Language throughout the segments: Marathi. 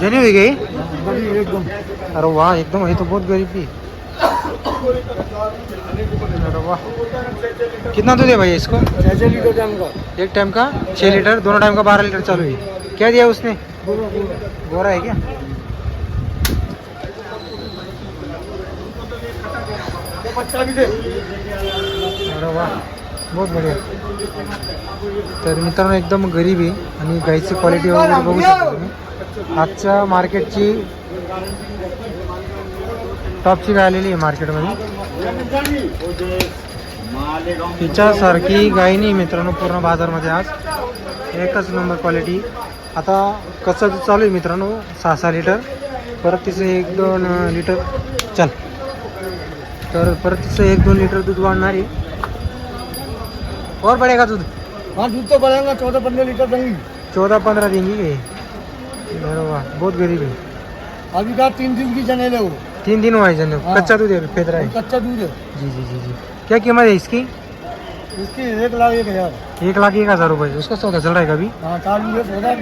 जनी हुई गई? एकदम अरे वाह, एकदम है तो बहुत गरीब। अरे वाह। कितना दूध है भैया इसको? लीटर दाम का एक टाइम का? छः लीटर दोनों टाइम का बारह लीटर चालू है क्या दिया उसने? गोरा है क्या? अरे वा बहुत बढिया। तर मित्रांनो, एकदम गरीब आहे आणि गाईची क्वालिटी वगैरे बघू शकता तुम्ही. आजच्या मार्केटची टॉपची गाय आलेली आहे मार्केटमध्ये. तिच्यासारखी गाय नाही मित्रांनो पूर्ण बाजारमध्ये आज. एकच नंबर क्वालिटी आता कसं चालू आहे मित्रांनो सहा सहा लिटर परत तिचं एक दोन लिटर चल. तर परत तिचं एक दोन लिटर दूध वाढणार आहे. और बढ़ेगा दूध? हाँ दूध तो बढ़ेगा चौदह पंद्रह लीटर देंगी चौदह पंद्रह देंगी वाह बहुत गरीब है। अभी का तीन दिन की जनेले वो तीन दिन हुआ है जन हाँ। कच्चा दूध है अभी फेद रहा है। कच्चा दूध है। जी जी जी जी। क्या कीमत है इसकी? इसकी एक लाख एक हज़ार। एक लाख एक हज़ार रुपये उसका सौदा चल रहा है कभी? हाँ चालू है। है।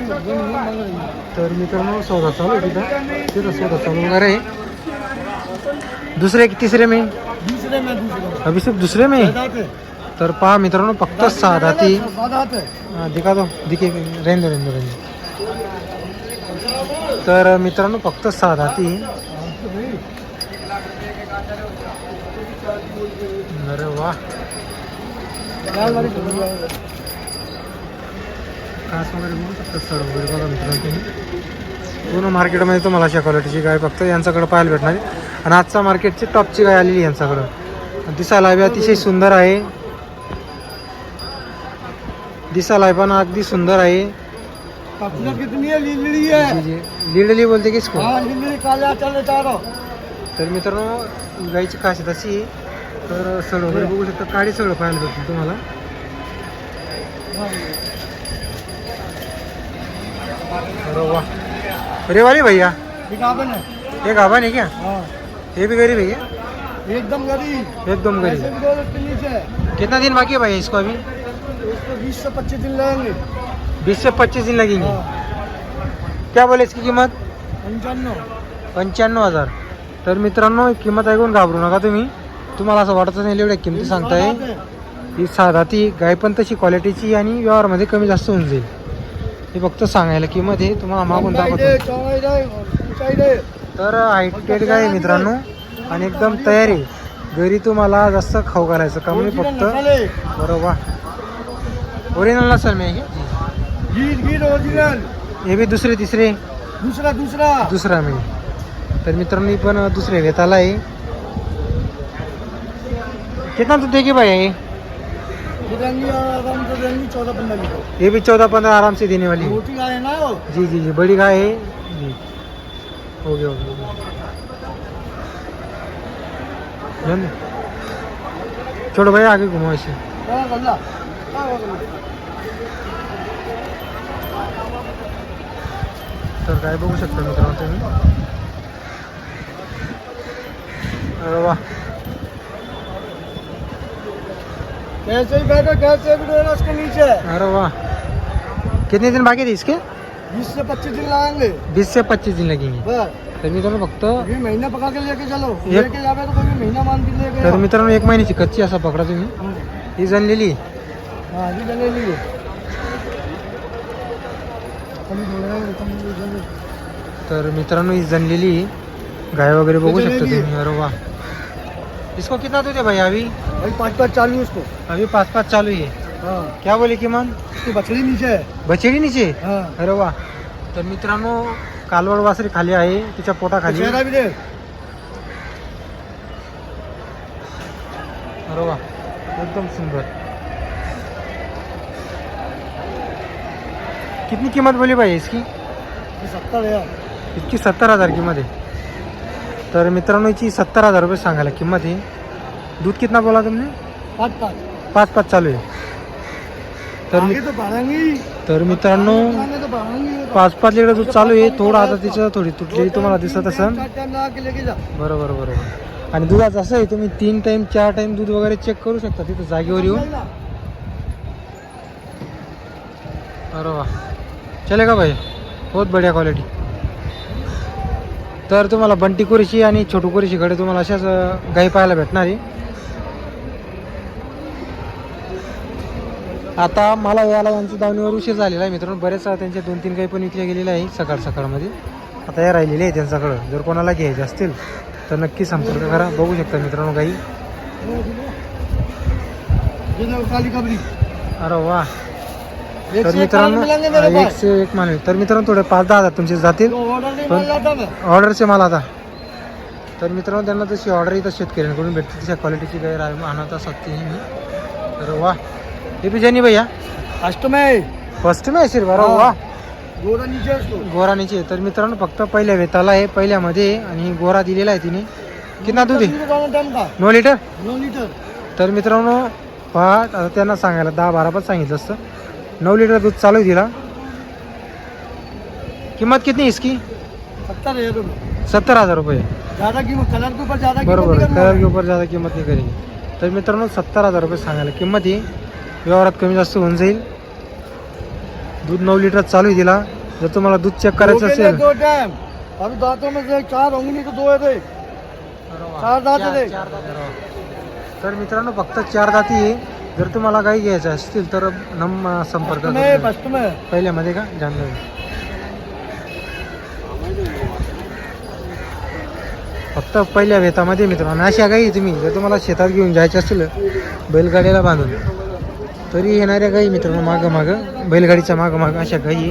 तर मित्रांनो सौदा चालू आहे तिथं तिथं सौदा चालू वगैरे आहे दुसरे की तिसरे में? दूसरे में दूसरे में। अभी सिर्फ़ दुसरे में? तर पहा मित्रांनो फक्त है। हा, दिखा दो। दिखे रेंदो रेंदो रेंदो तर मित्रांनो फक्त सहा दाती अरे वा. कास वगैरे म्हणू शकता सड वगैरे बघा मित्रांनो तुम्ही. पूर्ण मार्केटमध्ये तुम्हाला अशा क्वालिटीची गाय फक्त यांच्याकडे पाहायला भेटणार आणि आजचा मार्केटची टॉपची गाय आलेली आहे यांच्याकडं. दिसायला बी अतिशय सुंदर आहे. दिसायला पण अगदी सुंदर आहे. अपना कितनी है? लीलड़ी है। जी जी। लिडली बोलते की इसको हाँ लीलड़ी काले चले चारो। तर मित्रांनो गाईची खासियत अशी आहे. तर सड वगैरे बघू शकता काळी सगळं पाहायला भेटतील तुम्हाला. अरे वा. अरे वाली भैया. है ये गाभा है क्या? हाँ. ये भी गरीब है क्या? एकदम गरीब. एकदम ऐसे गरीब भी दो कितना दिन बाकी है भैया इसको अभी? उसको बीस से पच्चीस दिन लगेंगे. बीस से पच्चीस दिन लगेंगे हाँ. क्या बोले इसकी किंमत? पंच्याण्णव. हजार. तर मित्रांनो ही किंमत ऐकून घाबरू नका तुम्ही. तुम्हाला असं वाटत नाही एवढ्या किमती सांगताय. है। ही साधा ती गाय पण तशी क्वालिटीची आणि व्यवहारमध्ये कमी जास्त होऊन जाईल. हे फक्त सांगायला किंमत आहे. तुम्हाला मागून दाखवतो। तर हायटेड गाय मित्रांनो. आणि एकदम तयार आहे. घरी तुम्हाला जास्त खाऊ घालायचं काम नाही ओरिजिनल फक्त. है। बरोबर. ओरिजिनल नसेल मी हे? गीर गीर ओरिजिनल हे बी दुसरे तिसरे. दूसरा दूसरा. दुसरा मी. तर मित्रांनो ही पण दुसरे वेताला आहे कितना दूध देगी भाई? चौदह पंद्रह लीटर ये भी चौदह पंद्रह आराम से देने वाली है रोटी गाय है ना वो जी जी जी. बड़ी गाय है जी. हो गया हो गया, हो। छोड़ो भाई आगे घुमाओ इसे तर काय बघू शकता मित्रांनो तुम्ही. अरे वा. कैसे बैठो कैसे भी डोरा उसके नीचे। अरे वाह कितने दिन बाकी थे इसके? बीस से पच्चीस दिन लगाएँगे। बीस से पच्चीस दिन लगेंगे। तर मित्रांनो फक्त ये महीना पका के लेके चलो। लेके जावे तो कोई महीना मान के लेके तर आओ। मित्रांनो एक महिन्याची कच्ची असा पकडा तुम्ही. हम्म। ही जनलेली. हाँ जी जने कमी थोड़ा है, कमी थोड़ा है। तर मित्रांनो ही जनलेली गाय वगैरे बघू शकता. तुम्ही. अरे वाह इसको कितना है भाई अभी? भाई पाँच पाँच चालू है उसको अभी पाच पाच चालू है हाँ। क्या बोले किमान उसकी बछड़ी नीचे है। बछेडी नीचे? हाँ। अरे वा. तर मित्रांनो कालवड वासरी खाली आहे तिच्या पोटाखाली. चेहरा भी दे अरे वा. एकदम सुंदर. कितनी कीमत बोली भाई इसकी? सत्तर है इसकी सत्तर हजार किंमत आहे तर मित्रांनो हिची सत्तर हजार रुपये सांगायला किंमत आहे दूध कितना बोला तुमने? पाँच पाँच. पाच पाच चालू आहे. तर मी तर मित्रांनो पाच पाच लिटर दूध चालू आहे. थोडं आता तिचं थोडी तुटलेली तुम्हाला दिसत असेल. के बरोबर बरोबर. आणि दुधाचं असं आहे तुम्ही तीन टाइम चार टाइम दूध वगैरे चेक करू शकता तिथं जागेवर येऊन. अरे वाह चलेगा भाई? बहुत बढ़िया क्वालिटी तर तुम्हाला बंटी कुरीशी आणि छोटू कुरीशीकडे तुम्हाला अशाच गाई पाहायला भेटणार आहे. आता मला याला यांचं दावणीवर उशीर झालेला आहे मित्रांनो. बरेच त्यांच्या दोन तीन गाई पण विकल्या गेलेल्या आहे सकाळ सकाळमध्ये. आता या राहिलेले आहे त्यांच्याकडं जर कोणाला घ्यायचे असतील तर नक्की संपर्क करा. बघू शकता मित्रांनो गाई. अरे वा. तर मित्रांनो हा, मेरे एक पास से एक माल तर मित्रांनो थोडे पाच दहा हजार तुमचे जातील. तो ऑर्डर नहीं पण- मिल ऑर्डरचे आता. तर मित्रांनो त्यांना तशी ऑर्डर येतात शेतकऱ्यांकडून भेटते. तशा क्वालिटीची रा- आणत असतात ते मी तर वा. हे बी जनी भैया. फर्स्ट में फर्स्ट में असेल बरं हा. वा. गोरा नीचे इसको गोराणीची आहे. तर मित्रांनो फक्त पहिल्या वेताला आहे पहिल्यामध्ये आणि गोरा दिलेला आहे तिने. कितना दूध आहे? नऊ लिटर? नौ लीटर. तर मित्रांनो पहा त्यांना सांगायला दहा बारा पण सांगितलं असतं. नऊ लिटर दूध चालू आहे तिला. किंमत कितनी इसकी? सत्तर हजार रुपये. ज्यादा कीमत कलर के ऊपर ज्यादा कीमत बरोबर कलर के ऊपर ज़्यादा किंमत नाही करेगी. तर मित्रांनो सत्तर हजार रुपये सांगायला किंमत ही व्यवहारात कमी जास्त होऊन जाईल. दूध नऊ लिटर चालू आहे तिला. जर तुम्हाला दूध चेक करायचं असेल दो टाइम अभी दांतों में से चार होंगे नहीं तो? दो है थे चार दात. तर मित्रांनो फक्त चार दाती जर तुम्हाला काही घ्यायचं असतील तर नम संपर्क पहिल्यामध्ये का? जाणलं फक्त पहिल्या वेतामध्ये मित्रांनो अशा गाई तुम्ही. जर तुम्हाला शेतात घेऊन जायचे असतील बैलगाडीला बांधून तरी येणाऱ्या गाई मित्रांनो मागं मागं बैलगाडीच्या मागं मागं अशा गाई आहे.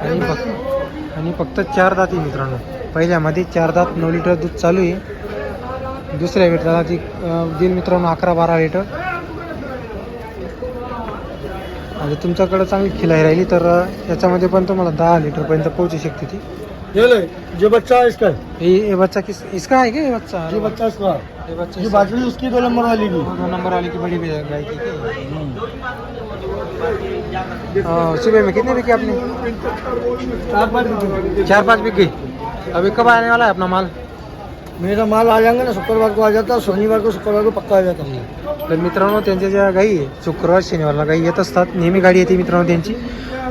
आणि फक्त आणि फक्त चार दात आहे मित्रांनो. पहिल्यामध्ये चार दात नऊ लिटर दूध चालू आहे. दुसऱ्या वेताला ती देईल मित्रांनो अकरा बारा लिटर. आणि तुमच्याकडे चांगली खिलाई राहिली तर याच्यामध्ये पण तुम्हाला दहा लिटरपर्यंत पोहोचू शकते ती. ये ले बच्चा है इसका ये ये बच्चा किस इसका है क्या ये बच्चा? ये बच्चा इसका ये बच्चा ये बाजरी उसकी दो नंबर वाली की दो नंबर वाली की बड़ी है गाय की सुबह में कितने बिके आपने? चार पाँच रुपये। चार पाँच बिक. अभी कब आने वाला है अपना माल? मेरा माल आ जाएंगे ना शुक्रवार को आ जाता है शनिवार को शुक्रवार को पक्का आ जाता है तर मित्रांनो त्यांच्या ज्या गाई आहे, शुक्रवार शनिवारला गाई येत असतात. नेहमी गाडी येते मित्रांनो त्यांची.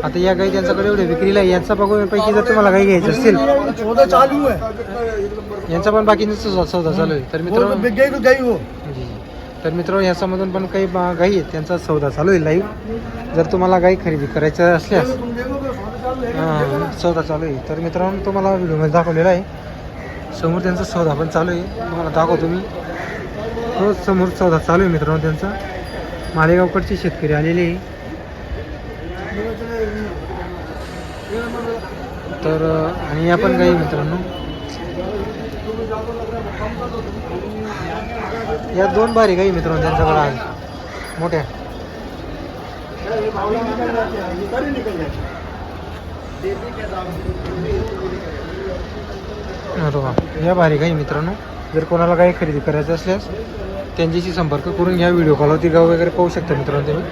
आता या गाई त्यांच्याकडे एवढे विक्रीला आहे. यांचा पैकी जर तुम्हाला गाई घ्यायची असतील चौदह चालू है यांचा पण बाकी सौदा चालू आहे. तर वो तो मित्रांनो बिक गई तो गई वो जी. तर मित्रांनो याच्यामधून पण काही बा- गाई आहेत. त्यांचा सौदा चालू आहे लाईव्ह जर तुम्हाला गाई खरेदी करायच्या असल्यास तुम देखोगे सौदा चालू है हां, सौदा चालू आहे. तर मित्रांनो तुम्हाला व्हिडिओमध्ये दाखवलेला आहे. समोर त्यांचा सौदा पण चालू आहे. तुम्हाला दाखवतो मी. रोज समोर सौदा चालू आहे मित्रांनो त्यांचा. मालेगावकडचे शेतकरी आलेले आहे. तर आणि या पण काही मित्रांनो. या दोन बारी गाई मित्रांनो त्यांच्याकडे आहे मोठ्या. अरे वा. या भारी काही मित्रांनो. जर कोणाला काही खरेदी करायचं असल्यास त्यांच्याशी संपर्क करून घ्या. व्हिडिओ कॉलवरती गाव वगैरे पाहू शकता मित्रांनो तुम्ही.